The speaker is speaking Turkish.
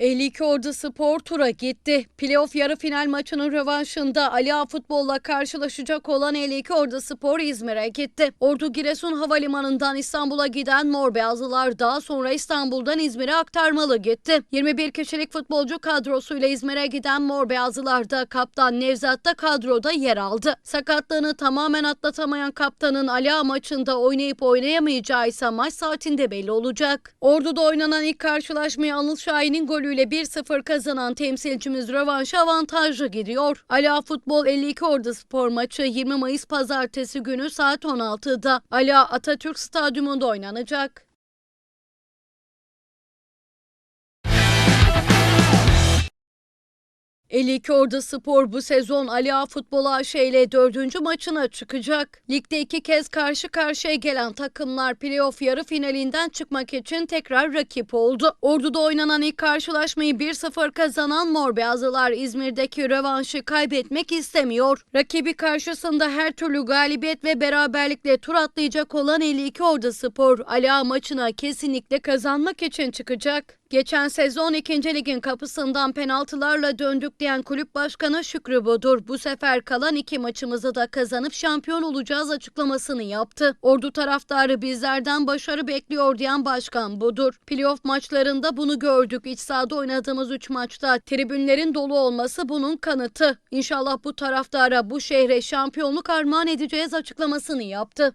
52 Ordu Spor tura gitti. Playoff yarı final maçının rövanşında Ali Ağa futbolla karşılaşacak olan 52 Ordu Spor İzmir'e gitti. Ordu Giresun Havalimanı'ndan İstanbul'a giden Mor Beyazlılar daha sonra İstanbul'dan İzmir'e aktarmalı gitti. 21 kişilik futbolcu kadrosuyla İzmir'e giden Mor Beyazlılar'da kaptan Nevzat da kadroda yer aldı. Sakatlığını tamamen atlatamayan kaptanın Ali Ağa maçında oynayıp oynayamayacağı ise maç saatinde belli olacak. Ordu'da oynanan ilk karşılaşmayı Anıl Şahin'in golüyle 1-0 kazanan temsilcimiz rövanşa avantajlı gidiyor. Ala Futbol 52 Ordu Spor maçı 20 Mayıs pazartesi günü saat 16'da Ala Atatürk Stadyumunda oynanacak. ...52 Ordu Spor bu sezon Ali Ağa Futbol AŞ ile dördüncü maçına çıkacak. Ligde iki kez karşı karşıya gelen takımlar playoff yarı finalinden çıkmak için tekrar rakip oldu. Ordu'da oynanan ilk karşılaşmayı 1-0 kazanan Mor Beyazlılar İzmir'deki rövanşı kaybetmek istemiyor. Rakibi karşısında her türlü galibiyet ve beraberlikle tur atlayacak olan 52 Ordu Spor Ali Ağa maçına kesinlikle kazanmak için çıkacak. Geçen sezon 2. Lig'in kapısından penaltılarla döndük diyen kulüp başkanı Şükrü Bodur bu sefer kalan iki maçımızı da kazanıp şampiyon olacağız açıklamasını yaptı. Ordu taraftarı bizlerden başarı bekliyor diyen başkan Bodur. Playoff maçlarında bunu gördük. İç sahada oynadığımız 3 maçta tribünlerin dolu olması bunun kanıtı. İnşallah bu taraftara bu şehre şampiyonluk armağan edeceğiz açıklamasını yaptı.